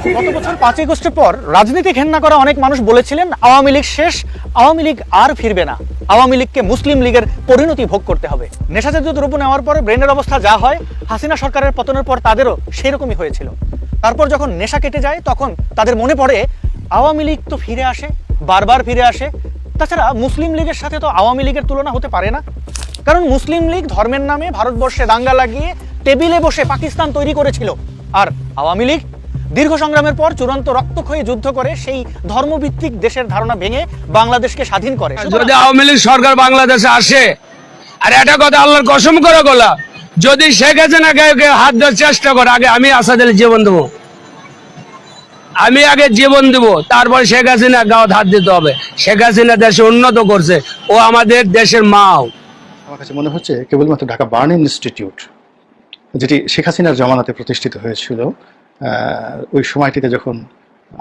গত বছর পাঁচই আগস্টের পর রাজনীতি ঘেন্না করা অনেক মানুষ বলেছিলেন, আওয়ামী লীগ শেষ, আওয়ামী লীগ আর ফিরবে না। আওয়ামী লীগকে মুসলিম লীগের পরিণতি ভোগ করতে হবে। নেশাজাতীয় দ্রব্য নেওয়ার পরে ব্রেনের অবস্থা যা হয়, হাসিনা সরকারের পতনের পর তাদেরও সেই রকমই হয়েছিল। তারপর যখন নেশা কেটে যায়, তখন তাদের মনে পড়ে, আওয়ামী লীগ তো ফিরে আসে, বারবার ফিরে আসে। তাছাড়া মুসলিম লীগের সাথে তো আওয়ামী লীগের তুলনা হতে পারে না। কারণ মুসলিম লীগ ধর্মের নামে ভারতবর্ষে দাঙ্গা লাগিয়ে টেবিলে বসে পাকিস্তান তৈরি করেছিল। আর আওয়ামী লীগ দীর্ঘ সংগ্রামের পর চূড়ান্ত রক্তক্ষয়ী যুদ্ধ করে সেই ধর্মভিত্তিক দেশের ধারণা ভেঙে বাংলাদেশকে স্বাধীন করে। যদি আওয়ামী লীগ সরকার বাংলাদেশে আসে আর একটা কথা আল্লাহর কসম করে গোলা যদি শেখ হাসিনা কেউ কেউ হাত দেওয়ার চেষ্টা করে আগে আমি আসাদের জীবন দেবো। আমি আগে জীবন দেব তারপর শেখ হাসিনা গাঁত হাত দিতে হবে। শেখ হাসিনা দেশে উন্নত করছে ও আমাদের দেশের মাও। আমার কাছে মনে হচ্ছে কেবলমাত্র ঢাকা বার্ন ইনস্টিটিউট যেটি শেখ হাসিনার জমানাতে প্রতিষ্ঠিত হয়েছিল ওই সময়টিতে যখন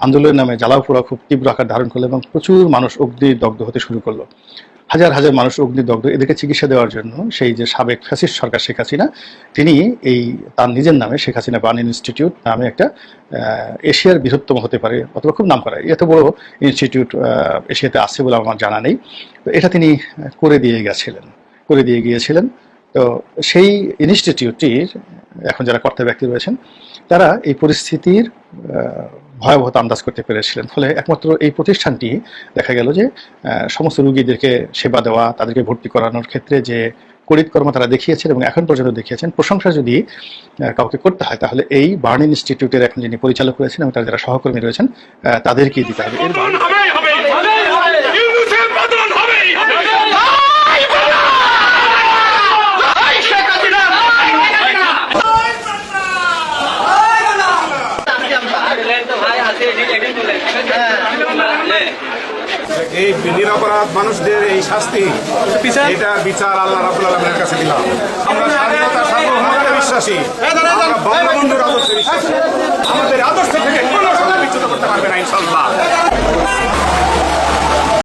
আন্দোলনের নামে জ্বালাও পোড়া খুব তীব্র আকার ধারণ করল এবং প্রচুর মানুষ অগ্নিদগ্ধ হতে শুরু করল। হাজার হাজার মানুষ অগ্নিদগ্ধ এদেরকে চিকিৎসা দেওয়ার জন্য সেই যে সাবেক ফ্যাসিস্ট সরকার শেখ হাসিনা, তিনি এই তার নিজের নামে শেখ হাসিনা বার্ন ইনস্টিটিউট নামে একটা এশিয়ার বৃহত্তম হতে পারে অথবা খুব নাম করা। এত বড় ইনস্টিটিউট এশিয়াতে আছে বলে আমার জানা নেই। তো এটা তিনি করে দিয়ে গেছিলেন, করে দিয়ে গিয়েছিলেন। তো সেই ইনস্টিটিউটটির এখন যারা কর্তা ব্যক্তি রয়েছেন, তারা এই পরিস্থিতির ভয়াবহতা আন্দাজ করতে পেরেছিলেন। ফলে একমাত্র এই প্রতিষ্ঠানটি দেখা গেল যে সমস্ত রুগীদেরকে সেবা দেওয়া, তাদেরকে ভর্তি করানোর ক্ষেত্রে যে করিতকর্ম তারা দেখিয়েছেন এবং এখন পর্যন্ত দেখিয়েছেন, প্রশংসা যদি কাউকে করতে হয়, তাহলে এই বার্ন ইনস্টিটিউটের এখন যিনি পরিচালক রয়েছেন এবং তার যারা সহকর্মী রয়েছেন তাদেরকেই দিতে হবে। এর বাইরে- হবেই হবে ইউনুসের বদল হবেই হবে শেখ হাসিনা এই নিরপরাধ মানুষদের এই শাস্তি এটা বিচার আল্লাহ রাবুল আলমের কাছে দিলাম। আমরা স্বাধীনতা সার্বভৌমতা বিশ্বাসী।